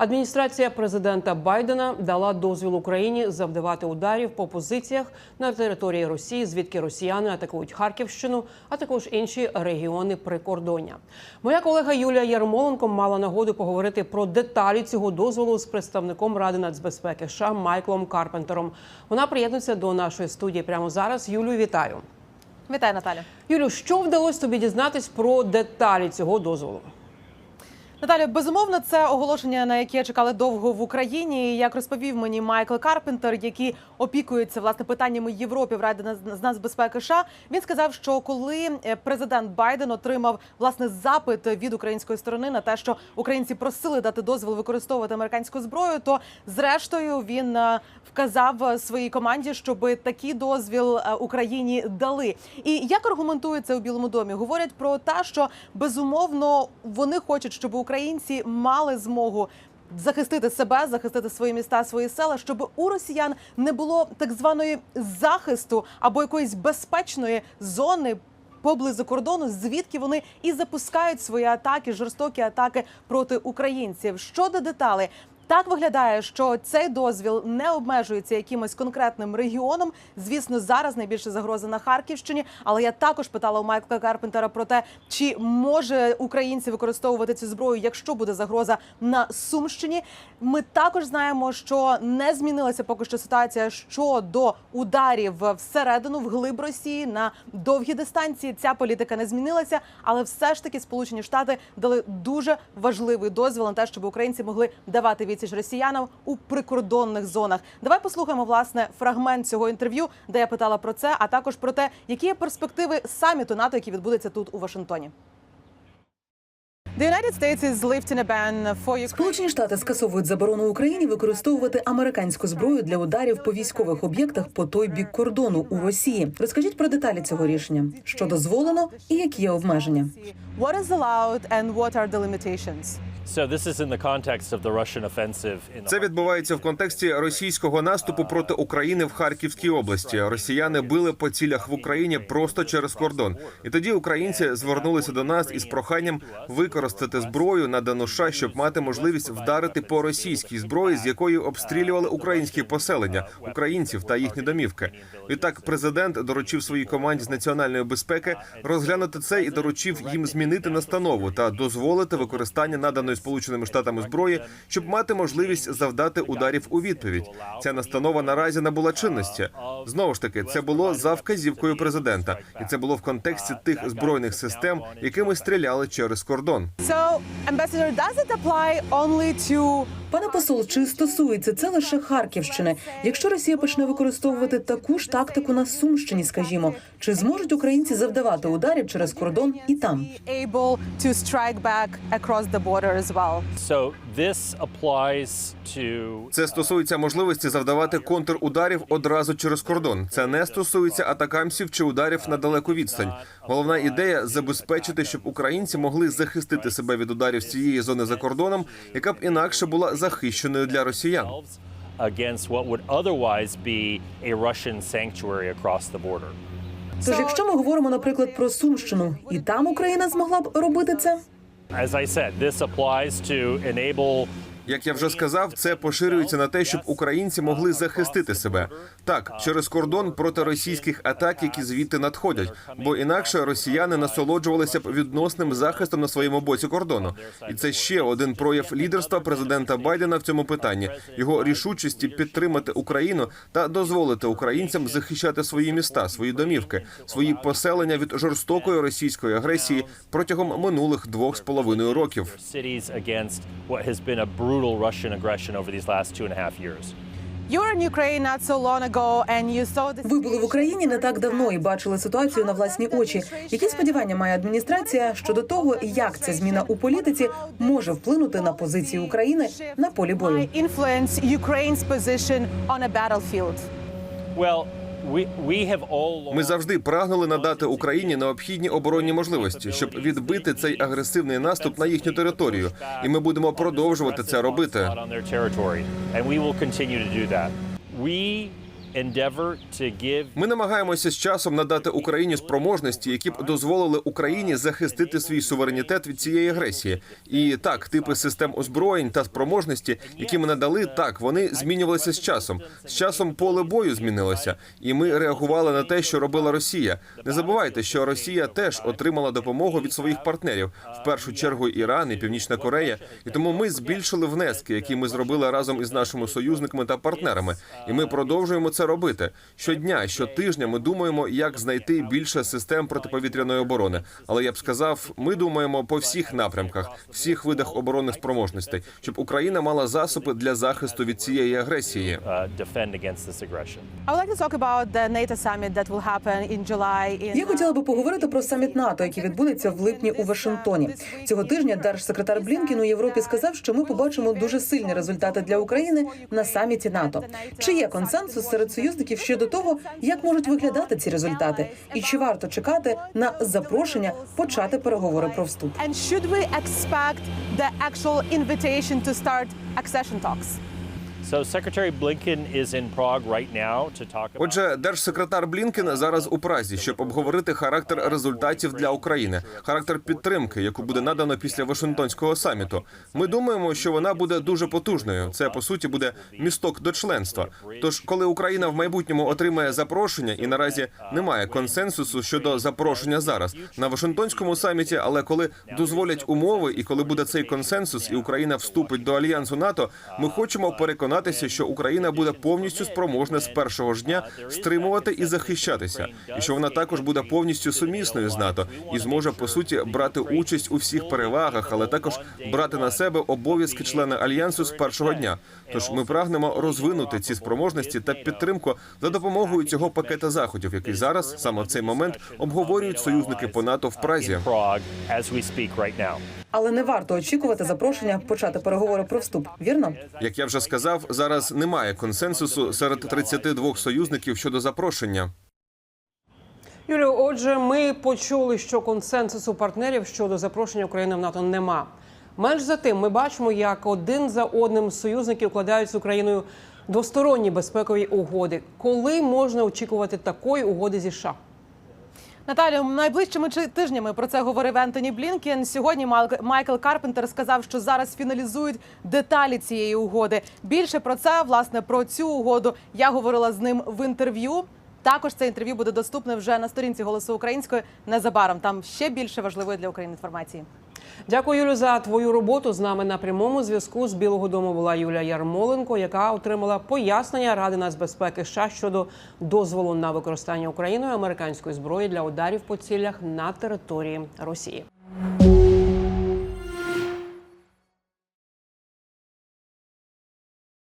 Адміністрація президента Байдена дала дозвіл Україні завдавати ударів по позиціях на території Росії, звідки росіяни атакують Харківщину, а також інші регіони прикордоння. Моя колега Юлія Ярмоленко мала нагоду поговорити про деталі цього дозволу з представником Ради нацбезпеки США Майклом Карпентером. Вона приєднується до нашої студії прямо зараз. Юлію, вітаю. Вітаю, Наталя. Юлю, що вдалося тобі дізнатись про деталі цього дозволу? Наталя, безумовно, це оголошення, на яке чекали довго в Україні. Як розповів мені Майкл Карпентер, який опікується власне питаннями Європи в наз- з нацбезпеки США, він сказав, що коли е, президент Байден отримав власне запит від української сторони на те, що українці просили дати дозвіл використовувати американську зброю, то зрештою він е, вказав своїй команді, щоб такий дозвіл е, Україні дали. І як аргументується у Білому домі? Говорять про те, що безумовно вони хочуть, щоб українці мали змогу. Захистити себе, захистити свої міста, свої села, щоб у росіян не було так званої захисту або якоїсь безпечної зони поблизу кордону, звідки вони і запускають свої атаки, жорстокі атаки проти українців. Щодо деталей. Так виглядає, що цей дозвіл не обмежується якимось конкретним регіоном. Звісно, зараз найбільша загроза на Харківщині. Але я також питала у Майкла Карпентера про те, чи може українці використовувати цю зброю, якщо буде загроза на Сумщині. Ми також знаємо, що не змінилася поки що ситуація щодо ударів всередину в глиб Росії на довгі дистанції. Ця політика не змінилася, але все ж таки Сполучені Штати дали дуже важливий дозвіл на те, щоб українці могли давати відсіч росіянам у прикордонних зонах. Давай послухаємо власне фрагмент цього інтерв'ю, де я питала про це, а також про те, які є перспективи саміту НАТО, який відбудеться тут у Вашингтоні. Сполучені Штати скасовують заборону Україні використовувати американську зброю для ударів по військових об'єктах по той бік кордону у Росії. Розкажіть про деталі цього рішення, що дозволено і які є обмеження. What is allowed and what are the limitations? Це відбувається в контексті російського наступу проти України в Харківській області. Росіяни били по цілях в Україні просто через кордон. І тоді українці звернулися до нас із проханням використати зброю надану США, щоб мати можливість вдарити по російській зброї, з якої обстрілювали українські поселення, українців та їхні домівки. Відтак, президент доручив своїй команді з національної безпеки розглянути це і доручив їм змінити настанову та дозволити використання наданої сполученими штатами зброї, щоб мати можливість завдати ударів у відповідь. Ця настанова наразі набула чинності. Знову ж таки, це було за вказівкою президента, і це було в контексті тих збройних систем, якими стріляли через кордон. So, Ambassador, does it apply only to Пане посол, чи стосується це лише Харківщини? Якщо Росія почне використовувати таку ж тактику на Сумщині, скажімо, чи зможуть українці завдавати ударів через кордон і там? Це стосується можливості завдавати контрударів одразу через кордон. Це не стосується атакамсів чи ударів на далеку відстань. Головна ідея забезпечити, щоб українці могли захистити себе від ударів з цієї зони за кордоном, яка б інакше була захищеною для росіян. against what would otherwise be a Russian sanctuary across the border. Тож, якщо ми говоримо, наприклад, про Сумщину, і там Україна змогла б робити це? As I said, this applies to enable Як я вже сказав, це поширюється на те, щоб українці могли захистити себе так через кордон проти російських атак, які звідти надходять. Бо інакше росіяни насолоджувалися б відносним захистом на своєму боці кордону. І це ще один прояв лідерства президента Байдена в цьому питанні його рішучості підтримати Україну та дозволити українцям захищати свої міста, свої домівки, свої поселення від жорстокої російської агресії протягом минулих двох з половиною років. Brutal Russian aggression over these last two and a half years. You were in Ukraine not so long ago, and you saw this. Ви були в Україні не так давно і бачили ситуацію на власні очі. Які сподівання має адміністрація щодо того, як ця зміна у політиці може вплинути на позиції України на полі бою? Might influence Ukraine's position on a battlefield. Well, Ми завжди прагнули надати Україні необхідні оборонні можливості, щоб відбити цей агресивний наступ на їхню територію, і ми будемо продовжувати це робити. Ми намагаємося з часом надати Україні спроможності, які б дозволили Україні захистити свій суверенітет від цієї агресії. І так, типи систем озброєнь та спроможності, які ми надали, так вони змінювалися з часом. З часом поле бою змінилося, і ми реагували на те, що робила Росія. Не забувайте, що Росія теж отримала допомогу від своїх партнерів, в першу чергу Іран і Північна Корея. І тому ми збільшили внески, які ми зробили разом із нашими союзниками та партнерами. І ми продовжуємо це робити щодня, щотижня. Ми думаємо, як знайти більше систем протиповітряної оборони. Але я б сказав, ми думаємо по всіх напрямках, всіх видах оборонних спроможностей, щоб Україна мала засоби для захисту від цієї агресії. uh, Я хотіла би поговорити про саміт НАТО, який відбудеться в липні у Вашингтоні. Цього тижня держсекретар Блінкін у Європі сказав, що ми побачимо дуже сильні результати для України на саміті НАТО. Чи є консенсус серед союзників щодо того, як можуть виглядати ці результати, і чи варто чекати на запрошення почати переговори про вступ? And should we expect the actual invitation to start accession talks? Отже, держсекретар Блінкен зараз у Празі, щоб обговорити характер результатів для України, характер підтримки, яку буде надано після Вашингтонського саміту. Ми думаємо, що вона буде дуже потужною. Це по суті буде місток до членства. Тож, коли Україна в майбутньому отримає запрошення, і наразі немає консенсусу щодо запрошення зараз на Вашингтонському саміті, але коли дозволять умови, і коли буде цей консенсус, і Україна вступить до альянсу НАТО, ми хочемо переконатися, що Україна буде повністю спроможна з першого ж дня стримувати і захищатися, і що вона також буде повністю сумісною з НАТО і зможе по суті брати участь у всіх перевагах, але також брати на себе обов'язки члена альянсу з першого дня. Тож ми прагнемо розвинути ці спроможності та підтримку за допомогою цього пакета заходів, який зараз саме в цей момент обговорюють союзники по НАТО в Празі. Але не варто очікувати запрошення почати переговори про вступ. Вірно? Як я вже сказав, зараз немає консенсусу серед 32 союзників щодо запрошення. Юлію, отже, ми почули, що консенсусу партнерів щодо запрошення України в НАТО нема. Менш за тим, ми бачимо, як один за одним союзники укладають з Україною двосторонні безпекові угоди. Коли можна очікувати такої угоди зі США? Наталю, найближчими чи- тижнями про це говорив Ентоні Блінкен. Сьогодні Майк- Майкл Карпентер сказав, що зараз фіналізують деталі цієї угоди. Більше про це, власне, про цю угоду я говорила з ним в інтерв'ю. Також це інтерв'ю буде доступне вже на сторінці голосу української незабаром. Там ще більше важливої для України інформації. Дякую, Юлю, за твою роботу. З нами на прямому зв'язку з Білого Дому була Юлія Ярмоленко, яка отримала пояснення Ради нацбезпеки США щодо дозволу на використання Україною американської зброї для ударів по цілях на території Росії.